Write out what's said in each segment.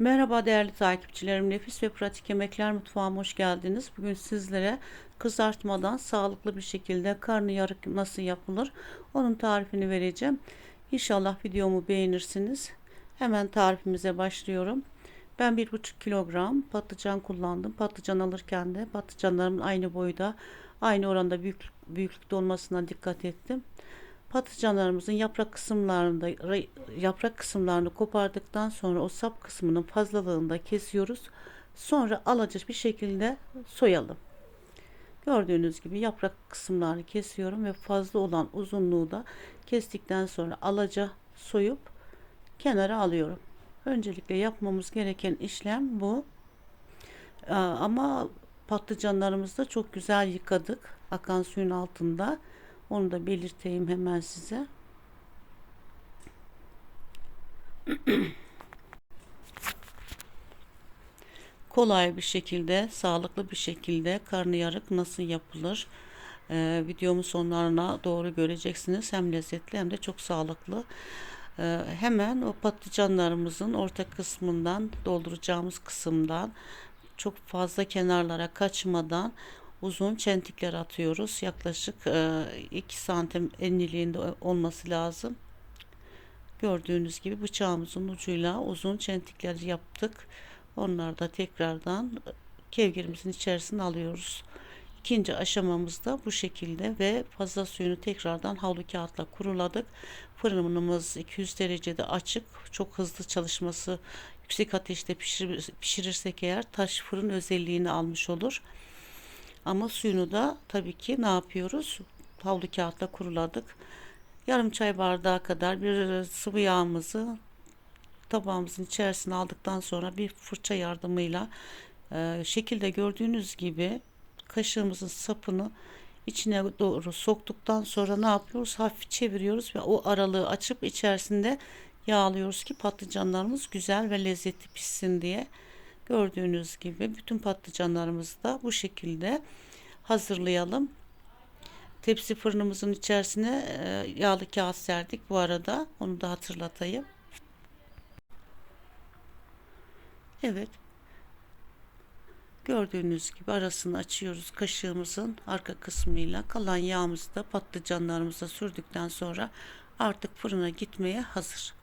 Merhaba değerli takipçilerim. Nefis ve pratik yemekler mutfağıma hoş geldiniz. Bugün sizlere kızartmadan sağlıklı bir şekilde karnıyarık nasıl yapılır onun tarifini vereceğim. İnşallah videomu beğenirsiniz. Hemen tarifimize başlıyorum. Ben 1,5 kilogram patlıcan kullandım. Patlıcan alırken de patlıcanlarımın aynı boyda, aynı oranda büyük, büyüklükte olmasına dikkat ettim. Patlıcanlarımızın yaprak kısımlarında yaprak kısımlarını kopardıktan sonra o sap kısmının fazlalığını da kesiyoruz. Sonra alacak bir şekilde soyalım. Gördüğünüz gibi yaprak kısımlarını kesiyorum ve fazla olan uzunluğu da kestikten sonra alaca soyup kenara alıyorum. Öncelikle yapmamız gereken işlem bu. Ama patlıcanlarımızı da çok güzel yıkadık. Akan suyun altında. Onu da belirteyim hemen size. Kolay bir şekilde, sağlıklı bir şekilde karnıyarık nasıl yapılır? Ee, videomun sonlarına doğru göreceksiniz. Hem lezzetli hem de çok sağlıklı. Ee, hemen o patlıcanlarımızın orta kısmından dolduracağımız kısımdan çok fazla kenarlara kaçmadan uzun çentikler atıyoruz. Yaklaşık 2 e, santim enliliğinde olması lazım. Gördüğünüz gibi bıçağımızın ucuyla uzun çentikler yaptık. Onları da tekrardan kevgirimizin içerisine alıyoruz. İkinci aşamamız da bu şekilde ve fazla suyunu tekrardan havlu kağıtla kuruladık. Fırınımız 200 derecede açık. Çok hızlı çalışması yüksek ateşte pişir, pişirirsek eğer taş fırın özelliğini almış olur. Ama suyunu da tabii ki ne yapıyoruz? Havlu kağıtla kuruladık. Yarım çay bardağı kadar bir sıvı yağımızı tabağımızın içerisine aldıktan sonra bir fırça yardımıyla e, şekilde gördüğünüz gibi kaşığımızın sapını içine doğru soktuktan sonra ne yapıyoruz? Hafif çeviriyoruz ve o aralığı açıp içerisinde yağlıyoruz ki patlıcanlarımız güzel ve lezzetli pişsin diye. Gördüğünüz gibi bütün patlıcanlarımızı da bu şekilde hazırlayalım. Tepsi fırınımızın içerisine e, yağlı kağıt serdik bu arada. Onu da hatırlatayım. Evet. Gördüğünüz gibi arasını açıyoruz kaşığımızın arka kısmıyla. Kalan yağımızı da patlıcanlarımıza sürdükten sonra artık fırına gitmeye hazır.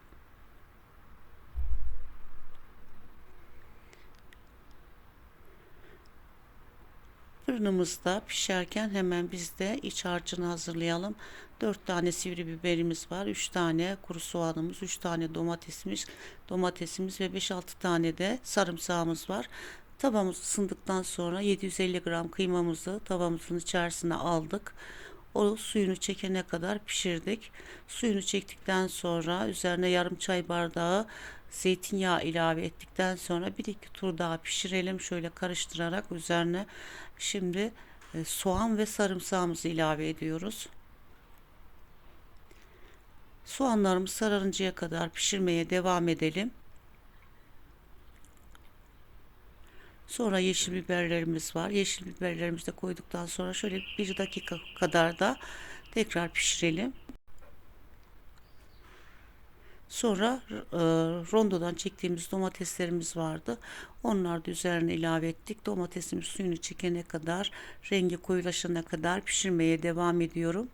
Fırınımızda pişerken hemen biz de iç harcını hazırlayalım. 4 tane sivri biberimiz var. 3 tane kuru soğanımız, 3 tane domatesimiz, domatesimiz ve 5-6 tane de sarımsağımız var. Tavamız ısındıktan sonra 750 gram kıymamızı tavamızın içerisine aldık. O suyunu çekene kadar pişirdik. Suyunu çektikten sonra üzerine yarım çay bardağı zeytinyağı ilave ettikten sonra bir iki tur daha pişirelim. Şöyle karıştırarak üzerine şimdi e, soğan ve sarımsağımızı ilave ediyoruz. Soğanlarımız sararıncaya kadar pişirmeye devam edelim. Sonra yeşil biberlerimiz var. Yeşil biberlerimizi de koyduktan sonra şöyle bir dakika kadar da tekrar pişirelim. Sonra e, rondodan çektiğimiz domateslerimiz vardı. Onları da üzerine ilave ettik. Domatesimiz suyunu çekene kadar, rengi koyulaşana kadar pişirmeye devam ediyorum.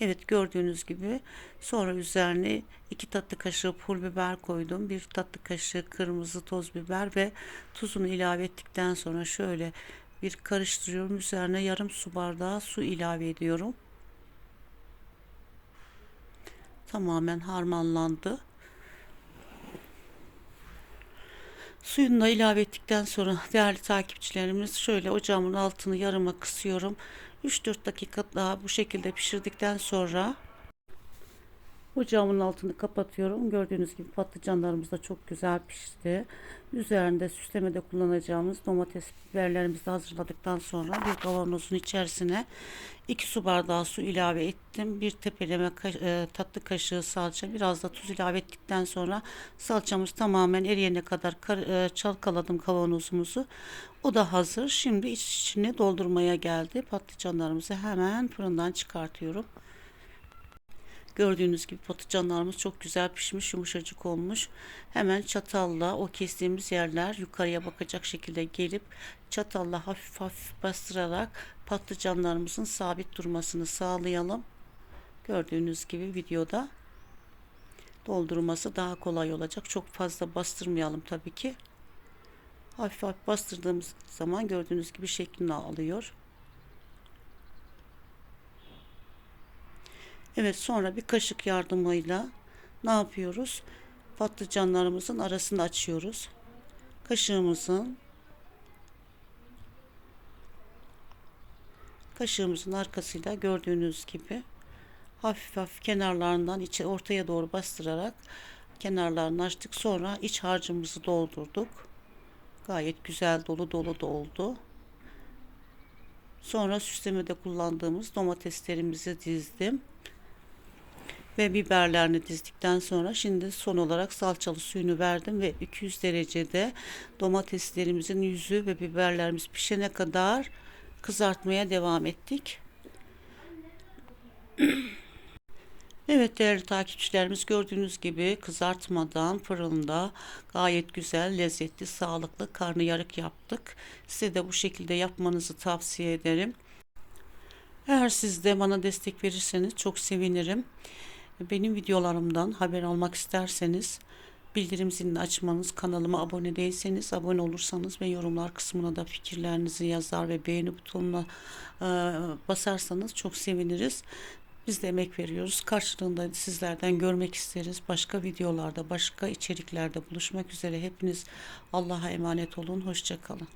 Evet gördüğünüz gibi sonra üzerine iki tatlı kaşığı pul biber koydum. Bir tatlı kaşığı kırmızı toz biber ve tuzunu ilave ettikten sonra şöyle bir karıştırıyorum. Üzerine yarım su bardağı su ilave ediyorum. Tamamen harmanlandı. Suyunu da ilave ettikten sonra değerli takipçilerimiz şöyle ocağımın altını yarıma kısıyorum. 3-4 dakika daha bu şekilde pişirdikten sonra ocağımın altını kapatıyorum. Gördüğünüz gibi patlıcanlarımız da çok güzel pişti. Üzerinde süslemede kullanacağımız domates biberlerimizi hazırladıktan sonra bir kavanozun içerisine 2 su bardağı su ilave ettim. Bir tepeleme e, tatlı kaşığı salça biraz da tuz ilave ettikten sonra salçamız tamamen eriyene kadar e, çalkaladım kavanozumuzu. O da hazır. Şimdi içine doldurmaya geldi. Patlıcanlarımızı hemen fırından çıkartıyorum. Gördüğünüz gibi patlıcanlarımız çok güzel pişmiş, yumuşacık olmuş. Hemen çatalla o kestiğimiz yerler yukarıya bakacak şekilde gelip çatalla hafif hafif bastırarak patlıcanlarımızın sabit durmasını sağlayalım. Gördüğünüz gibi videoda doldurması daha kolay olacak. Çok fazla bastırmayalım tabii ki. Hafif hafif bastırdığımız zaman gördüğünüz gibi şeklini alıyor. Evet sonra bir kaşık yardımıyla ne yapıyoruz? Patlıcanlarımızın arasını açıyoruz. Kaşığımızın kaşığımızın arkasıyla gördüğünüz gibi hafif hafif kenarlarından içe ortaya doğru bastırarak kenarlarını açtık. Sonra iç harcımızı doldurduk. Gayet güzel dolu dolu da oldu. Sonra süslemede kullandığımız domateslerimizi dizdim. Ve biberlerini dizdikten sonra şimdi son olarak salçalı suyunu verdim ve 200 derecede domateslerimizin yüzü ve biberlerimiz pişene kadar kızartmaya devam ettik. Evet değerli takipçilerimiz gördüğünüz gibi kızartmadan fırında gayet güzel, lezzetli, sağlıklı karnıyarık yaptık. Size de bu şekilde yapmanızı tavsiye ederim. Eğer siz de bana destek verirseniz çok sevinirim. Benim videolarımdan haber almak isterseniz bildirim zilini açmanız, kanalıma abone değilseniz abone olursanız ve yorumlar kısmına da fikirlerinizi yazar ve beğeni butonuna e, basarsanız çok seviniriz. Biz de emek veriyoruz. Karşılığında sizlerden görmek isteriz. Başka videolarda, başka içeriklerde buluşmak üzere. Hepiniz Allah'a emanet olun. Hoşçakalın.